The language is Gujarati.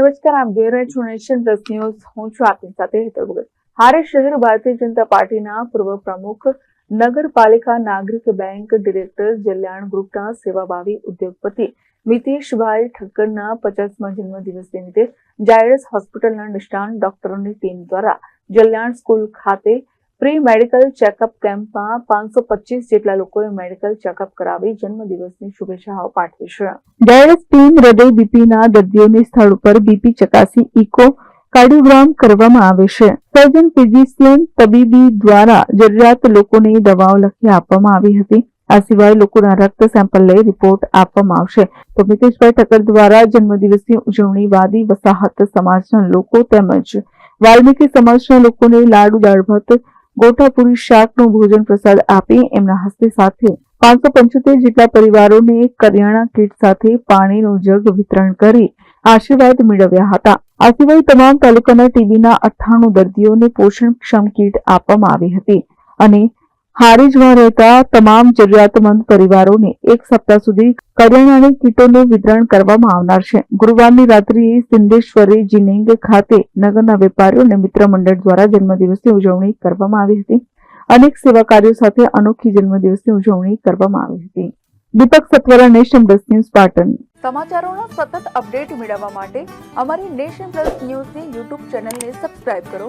નમસ્કાર આપ જોઈ રહ્યા છો નેશન પ્લસ ન્યૂઝ. હું છું આપની સાથે હેતર ભગત. હારે શહેર ભારતીય જનતા પાર્ટીના પૂર્વ પ્રમુખ, નગરપાલિકા નાગરિક બેંક ડિરેક્ટર, જલ્યાણ ગ્રુપના સેવાભાવી ઉદ્યોગપતિ મિતેશભાઈ ઠક્કરના પચાસમાં જન્મદિવસ નિમિત્તે જાયડસ હોસ્પિટલના નિષ્ણાંત ડોક્ટરોની ટીમ દ્વારા જલ્યાણ સ્કૂલ ખાતે પ્રી મેડિકલ ચેકઅપ કેમ્પમાં પાંચસો પચીસ જેટલા લોકોએ મેડિકલ ચેકઅપ કરાવી જન્મદિવસની શુભેચ્છાઓ પાઠવી છે. ડાયરેક્ટ ટીમ હૃદય બીપીના દર્દીઓને સ્થળ ઉપર બીપી ચકાસી ઇકો કાર્ડિયોગ્રામ કરવામાં આવે છે. સર્જન ફિઝિશિયન તબીબી દ્વારા જરૂરિયાત લોકોને દવાઓ લખી આપવામાં આવી હતી. આ સિવાય લોકોના રક્ત સેમ્પલ લઈ રિપોર્ટ આપવામાં આવશે. તો મિતેશભાઈ ઠક્કર દ્વારા જન્મદિવસની ઉજવણી વાદી વસાહત સમાજના લોકો તેમજ વાલ્મીકી સમાજના લોકોને લાડુ દાળ ભાત ગોટાપુરી શાકનું ભોજન પ્રસાદ આપી એમના હસ્તે સાથે પાંચસો પંચોતેર જેટલા પરિવારોને કરિયાણા કીટ સાથે પાણીનું જગ વિતરણ કરી આશીર્વાદ મેળવ્યા હતા. આ સિવાય તમામ તાલુકાના ટીબીના અઠ્ઠાણું દર્દીઓને પોષણક્ષમ કીટ આપવામાં આવી હતી અને હારીજમાં રહેતા તમામ જરૂરિયાતમંદ પરિવારોને એક સપ્તાહ સુધી કરિયાણાની કીટોનું વિતરણ કરવામાં આવનાર છે. ગુરુવારની રાત્રિએ સિંધેશ્વરી જીનિંગ ખાતે નગરના વેપારીઓ અને મિત્ર દ્વારા જન્મદિવસની ઉજવણી કરવામાં આવી હતી. અનેક સેવા કાર્યો સાથે અનોખી જન્મદિવસની ઉજવણી કરવામાં આવી હતી. Deepak Satvara nation plus news Patan. સમાચારોનો સતત અપડેટ મેળવવા માટે અમારી નેશન પ્લસ ન્યૂઝની યુટ્યુબ ચેનલને સબસ્ક્રાઇબ કરો.